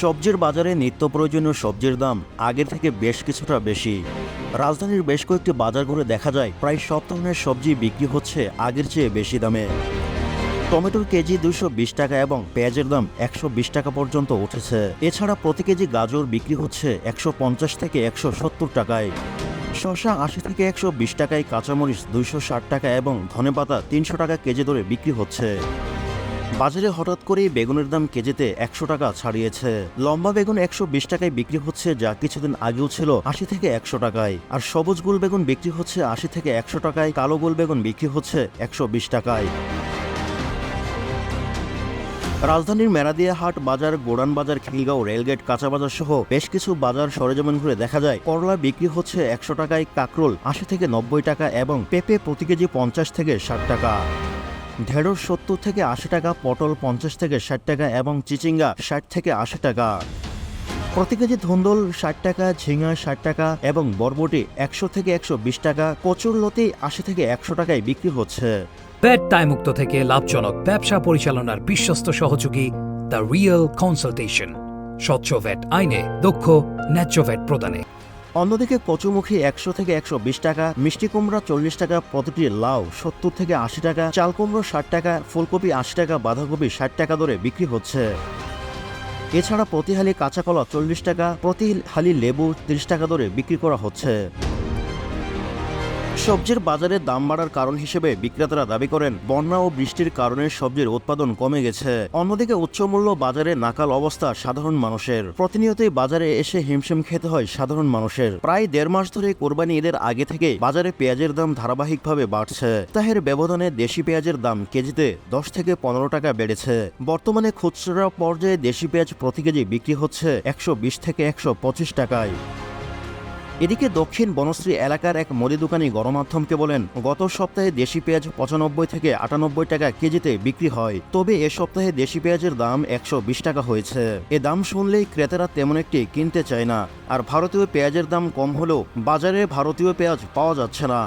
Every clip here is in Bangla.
সবজির বাজারে নিত্য প্রয়োজনীয় সবজির দাম আগের থেকে বেশ কিছুটা বেশি। রাজধানীর বেশ কয়েকটি বাজার ঘুরে দেখা যায়, প্রায় সব ধরনের সবজি বিক্রি হচ্ছে আগের চেয়ে বেশি দামে। টমেটোর কেজি দুশো বিশ টাকা এবং পেঁয়াজের দাম একশো বিশ টাকা পর্যন্ত উঠেছে। এছাড়া প্রতি কেজি গাজর বিক্রি হচ্ছে একশো পঞ্চাশ থেকে একশো সত্তর টাকায়। শশা আশি থেকে একশো বিশ টাকায়, কাঁচামরিচ দুইশো ষাট টাকা এবং ধনেপাতা তিনশো টাকা কেজি দরে বিক্রি হচ্ছে। বাজারে হঠাৎ করেই বেগুনের দাম কেজিতে একশো টাকা ছাড়িয়েছে। লম্বা বেগুন একশো বিশ টাকায় বিক্রি হচ্ছে যা কিছুদিন আগেও ছিল আশি থেকে একশো টাকায়। আর সবুজ গোল বেগুন বিক্রি হচ্ছে আশি থেকে একশো টাকায়, কালো গোল বেগুন বিক্রি হচ্ছে একশো বিশ টাকায়। রাজধানীর মেরাদিয়া হাট বাজার, গোড়ান বাজার, খিলগাঁও, রেলগেট, কাঁচা বাজার সহ বেশ কিছু বাজার সরেজমিন ঘুরে দেখা যায়। করলা বিক্রি হচ্ছে একশো টাকায় কাকরোল আশি থেকে নব্বই টাকা এবং পেঁপে প্রতি কেজি পঞ্চাশ থেকে ষাট টাকা। ঢেঁড়স সত্তর থেকে আশি টাকা, পটল পঞ্চাশ থেকে ষাট টাকা এবং চিচিঙ্গা ষাট থেকে আশি টাকা। প্রতি কেজি ধুন্দল ষাট টাকা, ঝিঙা ষাট টাকা এবং বরবটি একশো থেকে একশো বিশ টাকা, কচুর লতি আশি থেকে একশো টাকায় বিক্রি হচ্ছে। ব্যাট দায়মুক্ত থেকে লাভজনক ব্যবসা পরিচালনার বিশ্বস্ত সহযোগী দ্য রিয়েল কনসালটেশন, স্বচ্ছ ভ্যাট আইনে দক্ষ, ন্যায্য ভ্যাট প্রদানে। অন্যদিকে কচুমুখী একশো থেকে একশো বিশ টাকা, মিষ্টি কুমড়া চল্লিশ টাকা প্রতিটি লাউ সত্তর থেকে আশি টাকা, চাল কুমড়ো ষাট টাকা, ফুলকপি আশি টাকা, বাঁধাকপি ষাট টাকা দরে বিক্রি হচ্ছে। এছাড়া প্রতি হালি কাঁচা কলা চল্লিশ টাকা, প্রতি হালি লেবু তিরিশ টাকা দরে বিক্রি করা হচ্ছে। সবজির বাজারে দাম বাড়ার কারণ হিসেবে বিক্রেতারা দাবি করেন, বন্যা ও বৃষ্টির কারণে সবজির উৎপাদন কমে গেছে। অন্যদিকে উচ্চমূল্য বাজারে নাকাল অবস্থা সাধারণ মানুষের। প্রতিনিয়তই বাজারে এসে হিমশিম খেতে হয় সাধারণ মানুষের। প্রায় দেড় মাস ধরে কোরবানি ঈদের আগে থেকে বাজারে পেঁয়াজের দাম ধারাবাহিকভাবে বাড়ছে। তাহের ব্যবধানে দেশি পেঁয়াজের দাম কেজিতে দশ থেকে পনেরো টাকা বেড়েছে। বর্তমানে খুচরা পর্যায়ে দেশি পেঁয়াজ প্রতি কেজি বিক্রি হচ্ছে একশো বিশ থেকে একশো পঁচিশ টাকায়। এদিকে দক্ষিণ বনশ্রী এলাকার এক মুদি দোকানি গণমাধ্যমকে বলেন, গত সপ্তাহে দেশি পেঁয়াজ পঁচানব্বই থেকে আটানব্বই টাকা কেজিতে বিক্রি হয়। তবে এ সপ্তাহে দেশি পেঁয়াজের দাম একশো বিশ টাকা হয়েছে। এ দাম শুনলেই ক্রেতারা তেমন একটি কিনতে চায় না। আর ভারতীয় পেঁয়াজের দাম কম হলেও বাজারে ভারতীয় পেঁয়াজ পাওয়া যাচ্ছে না।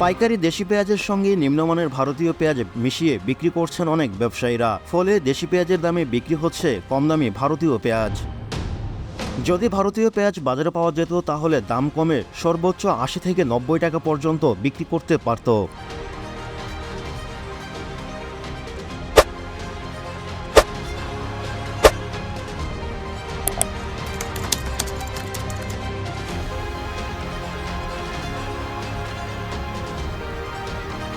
পাইকারি দেশি পেঁয়াজের সঙ্গে নিম্নমানের ভারতীয় পেঁয়াজ মিশিয়ে বিক্রি করছেন অনেক ব্যবসায়ীরা। ফলে দেশি পেঁয়াজের দামে বিক্রি হচ্ছে কম দামি ভারতীয় পেঁয়াজ। যদি ভারতীয় পেঁয়াজ বাজারে পাওয়া যেত তাহলে দাম কমে সর্বোচ্চ আশি থেকে নব্বই টাকা পর্যন্ত বিক্রি করতে পারত।